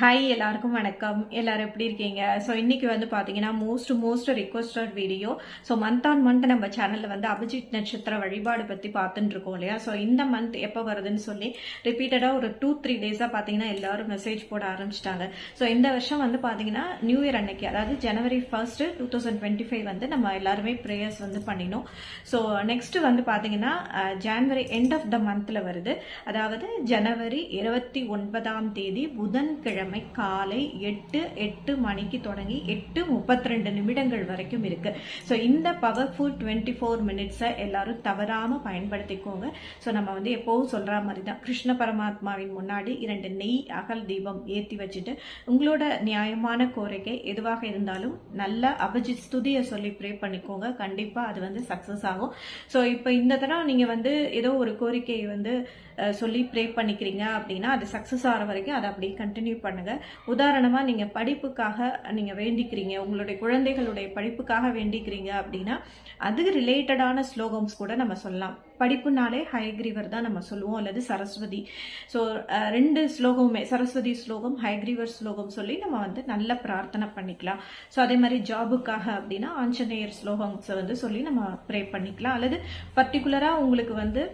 Hi எல்லாருக்கும் வணக்கம். எல்லாரும் எப்படி இருக்கீங்க? ஸோ இன்னைக்கு வந்து பார்த்தீங்கன்னா most most requested video so month on month நம்ம சேனலில் வந்து அபிஜித் நட்சத்திர வழிபாடு பற்றி பார்த்துட்டு இருக்கோம் இல்லையா? ஸோ இந்த மந்த் எப்போ வருதுன்னு சொல்லி ரிப்பீட்டடாக ஒரு டூ த்ரீ டேஸாக பார்த்தீங்கன்னா எல்லாரும் மெசேஜ் போட ஆரம்பிச்சிட்டாங்க. ஸோ இந்த வருஷம் வந்து பார்த்தீங்கன்னா நியூ இயர் அன்னைக்கு அதாவது ஜனவரி first two thousand twenty five வந்து நம்ம எல்லாருமே ப்ரேயர்ஸ் வந்து பண்ணினோம். ஸோ நெக்ஸ்ட்டு வந்து பார்த்தீங்கன்னா ஜான்வரி எண்ட் ஆஃப் த மந்த்தில் வருது. அதாவது ஜனவரி இருபத்தி ஒன்பதாம் தேதி புதன்கிழமை. காலை எட்டு எட்டு மணிக்கு தொடங்கி எட்டு முப்பத்தி ரெண்டு நிமிடங்கள் வரைக்கும் இருக்கு. ஸோ இந்த பவர்ஃபுல் டுவெண்ட்டி ஃபோர் மினிட்ஸை எல்லாரும் தவறாமல் பயன்படுத்திக்கோங்க. ஸோ நம்ம வந்து எப்போவும் சொல்கிற மாதிரி தான் கிருஷ்ண பரமாத்மாவின் முன்னாடி இரண்டு நெய் அகல் தீபம் ஏற்றி வச்சுட்டு உங்களோட நியாயமான கோரிக்கை எதுவாக இருந்தாலும் நல்ல அபிஜித் ஸ்துதியை சொல்லி ப்ரே பண்ணிக்கோங்க. கண்டிப்பாக அது வந்து சக்ஸஸ் ஆகும். ஸோ இப்போ இந்த தடவை நீங்கள் வந்து ஏதோ ஒரு கோரிக்கையை வந்து சொல்லி ப்ரே பண்ணிக்கிறீங்க அப்படின்னா அது சக்ஸஸ் ஆகிற வரைக்கும் அதை அப்படியே கண்டினியூ பண்ணுங்க. உதாரணமா நீங்க படிப்புக்காக நீங்க வேண்டிக்கிறீங்க உங்களுடைய குழந்தைகளுடைய படிப்புக்காக வேண்டிக்கிறீங்க அப்படின்னா அது ரிலேட்டடான ஸ்லோகம்ஸ் கூட நம்ம சொல்லலாம். படிப்புனாலே ஹயக்ரீவர் தான் நம்ம சொல்லுவோம் அல்லது சரஸ்வதி. ஸோ ரெண்டு ஸ்லோகமுமே சரஸ்வதி ஸ்லோகம் ஹயக்ரீவர் ஸ்லோகம் சொல்லி நம்ம வந்து நல்ல பிரார்த்தனை பண்ணிக்கலாம். ஸோ அதே மாதிரி ஜாபுக்காக அப்படின்னா ஆஞ்சநேயர் ஸ்லோகம்ஸை வந்து சொல்லி நம்ம ப்ரே பண்ணிக்கலாம். அல்லது பர்டிகுலராக உங்களுக்கு வந்து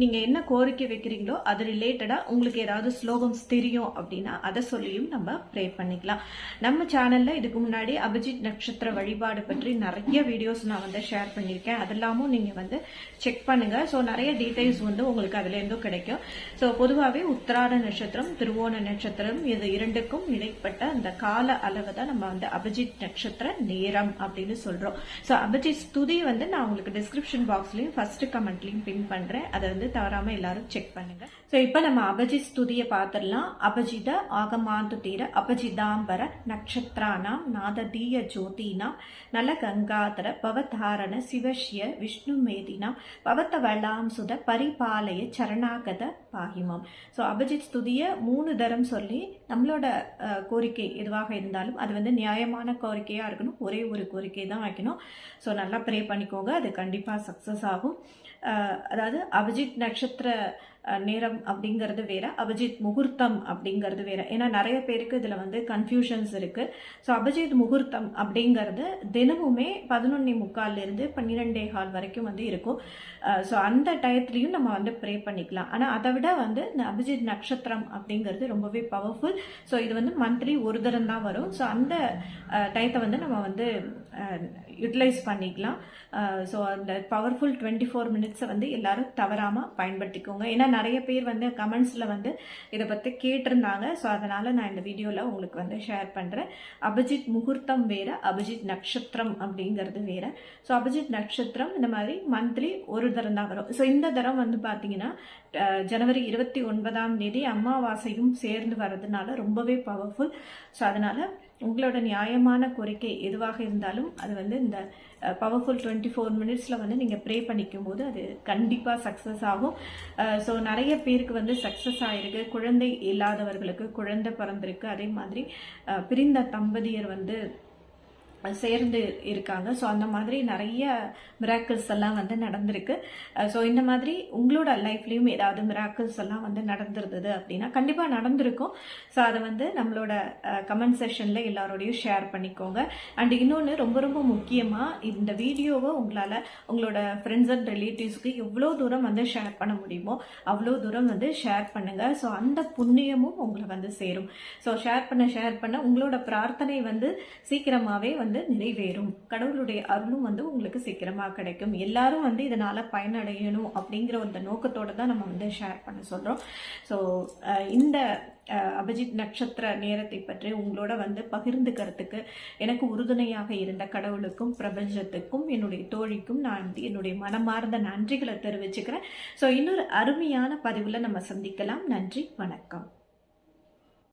நீங்கள் என்ன கோரிக்கை வைக்கிறீங்களோ அது ரிலேட்டடாக உங்களுக்கு ஏதாவது ஸ்லோகம்ஸ் தெரியும் அப்படின்னா அதை சொல்லியும் நம்ம ப்ரே பண்ணிக்கலாம். நம்ம சேனலில் இதுக்கு முன்னாடி அபிஜித் நட்சத்திர வழிபாடு பற்றி நிறைய வீடியோஸ் நான் வந்து ஷேர் பண்ணியிருக்கேன். அதெல்லாமும் நீங்கள் வந்து செக் பண்ணுங்கள் ஸோ நிறைய டீட்டெயில்ஸ் வந்து உங்களுக்கு அதுலேருந்தும் கிடைக்கும். ஸோ பொதுவாகவே உத்திராட நட்சத்திரம் திருவோண நட்சத்திரம் இது இரண்டுக்கும் இடைப்பட்ட அந்த கால அளவை தான் நம்ம வந்து அபிஜித் நட்சத்திர நேரம் அப்படின்னு சொல்கிறோம் ஸோ அபிஜித் ஸ்துதி வந்து நான் உங்களுக்கு டிஸ்கிரிப்ஷன் பாக்ஸ்லையும் ஃபர்ஸ்ட் கமெண்ட்லையும் பின் பண்ணுறேன் போடுறேன் அதை வந்து தவறாமல் எல்லாரும் செக் பண்ணுங்க. ஸோ இப்போ நம்ம அபஜி ஸ்துதியை பார்த்துடலாம். அபஜித ஆகமாந்து தீர அபஜிதாம்பர நட்சத்திரானாம் நாததீய ஜோதினாம் நல கங்காதர பவதாரண சிவஷ்ய விஷ்ணு மேதினாம் பவத்த வளாம் சுத பரிபாலய சரணாகத பாகிமாம். ஸோ அபிஜித் ஸ்துதியை மூணு தரம் சொல்லி நம்மளோட கோரிக்கை எதுவாக இருந்தாலும் அது வந்து நியாயமான கோரிக்கையாக இருக்கணும். ஒரே ஒரு கோரிக்கை தான் வைக்கணும். ஸோ நல்லா ப்ரே பண்ணிக்கோங்க. அது கண்டிப்பாக சக்ஸஸ் ஆகும். அதாவது அபிஜித் நட்சத்திர அஹ், நேரம் அப்படிங்கிறது வேற அபிஜித் முகூர்த்தம் அப்படிங்கிறது வேற. ஏன்னா நிறைய பேருக்கு இதில் வந்து கன்ஃபியூஷன்ஸ் இருக்கு. ஸோ அபிஜித் முகூர்த்தம் அப்படிங்கிறது தினமுமே பதினொன்னே முக்கால்லேருந்து பன்னிரெண்டே கால் வரைக்கும் வந்து இருக்கும். ஸோ அந்த டயத்துலையும் நம்ம வந்து ப்ரே பண்ணிக்கலாம். ஆனால் அதை விட வந்து இந்த அபிஜித் நட்சத்திரம் அப்படிங்கிறது ரொம்பவே பவர்ஃபுல் ஸோ இது வந்து மந்த்லி ஒரு தரம் தான் வரும். ஸோ அந்த டயத்தை வந்து நம்ம வந்து யூட்டிலைஸ் பண்ணிக்கலாம். ஸோ அந்த பவர்ஃபுல் டுவெண்ட்டி ஃபோர் மினிட்ஸை வந்து எல்லாரும் தவறாமல் பயன்படுத்திக்கோங்க. ஏன்னா நிறைய பேர் வந்து கமெண்ட்ஸில் வந்து இதை பற்றி கேட்டிருந்தாங்க. ஸோ அதனால் நான் இந்த வீடியோவில் உங்களுக்கு வந்து ஷேர் பண்ணுறேன் அபிஜித் முகூர்த்தம் வேறு அபிஜித் நட்சத்திரம் அப்படிங்கிறது வேறு. ஸோ அபிஜித் நட்சத்திரம் இந்த மாதிரி மந்த்லி ஒரு தரம் தான் வரும். ஸோ இந்த தரம் வந்து பார்த்தீங்கன்னா ஜனவரி இருபத்தி ஒன்பதாம் தேதி அமாவாசையும் சேர்ந்து வர்றதுனால ரொம்பவே பவர்ஃபுல் ஸோ அதனால் உங்களோட நியாயமான கோரிக்கை எதுவாக இருந்தாலும் அது வந்து இந்த பவர்ஃபுல் டுவெண்ட்டி ஃபோர் மினிட்ஸில் வந்து நீங்கள் ப்ரே பண்ணிக்கும் போது அது கண்டிப்பாக சக்ஸஸ் ஆகும். ஸோ நிறைய பேருக்கு வந்து சக்ஸஸ் ஆகிருக்கு குழந்தை இல்லாதவர்களுக்கு குழந்தை பிறந்திருக்கு. அதே மாதிரி பிரிந்த தம்பதியர் வந்து சேர்ந்து இருக்காங்க. ஸோ அந்த மாதிரி நிறைய மிராக்கிள்ஸ் எல்லாம் வந்து நடந்திருக்கு. Uh, ஸோ இந்த மாதிரி உங்களோட லைஃப்லேயும் ஏதாவது மிராக்கிள்ஸ் எல்லாம் வந்து நடந்திருந்தது அப்படின்னா கண்டிப்பாக நடந்திருக்கும். ஸோ அதை வந்து நம்மளோட uh, கமெண்ட் செஷனில் எல்லாரோடையும் ஷேர் பண்ணிக்கோங்க. அண்ட் இன்னொன்று ரொம்ப ரொம்ப முக்கியமாக இந்த வீடியோவை உங்களால் உங்களோட ஃப்ரெண்ட்ஸ் அண்ட் ரிலேட்டிவ்ஸ்க்கு எவ்வளோ தூரம் வந்து ஷேர் பண்ண முடியுமோ அவ்வளோ தூரம் வந்து ஷேர் பண்ணுங்கள் ஸோ அந்த புண்ணியமும் உங்களை வந்து சேரும். ஸோ ஷேர் பண்ண ஷேர் பண்ண உங்களோட பிரார்த்தனை வந்து சீக்கிரமாகவே வந்து வந்து நிறைவேறும். கடவுளுடைய அருளும் வந்து உங்களுக்கு சீக்கிரமாக கிடைக்கும். எல்லாரும் வந்து இதனால் பயனடையணும் அப்படிங்கிற அந்த நோக்கத்தோடு தான் நம்ம வந்து ஷேர் பண்ண சொல்கிறோம் ஸோ இந்த அபிஜித் நட்சத்திர நேரத்தை பற்றி உங்களோட வந்து பகிர்ந்துக்கிறதுக்கு எனக்கு உறுதுணையாக இருந்த கடவுளுக்கும் பிரபஞ்சத்துக்கும் என்னுடைய தோழிக்கும் நான் வந்து என்னுடைய மனமார்ந்த நன்றிகளை தெரிவிச்சுக்கிறேன். ஸோ இன்னொரு அருமையான பதிவில் நம்ம சந்திக்கலாம். நன்றி வணக்கம்.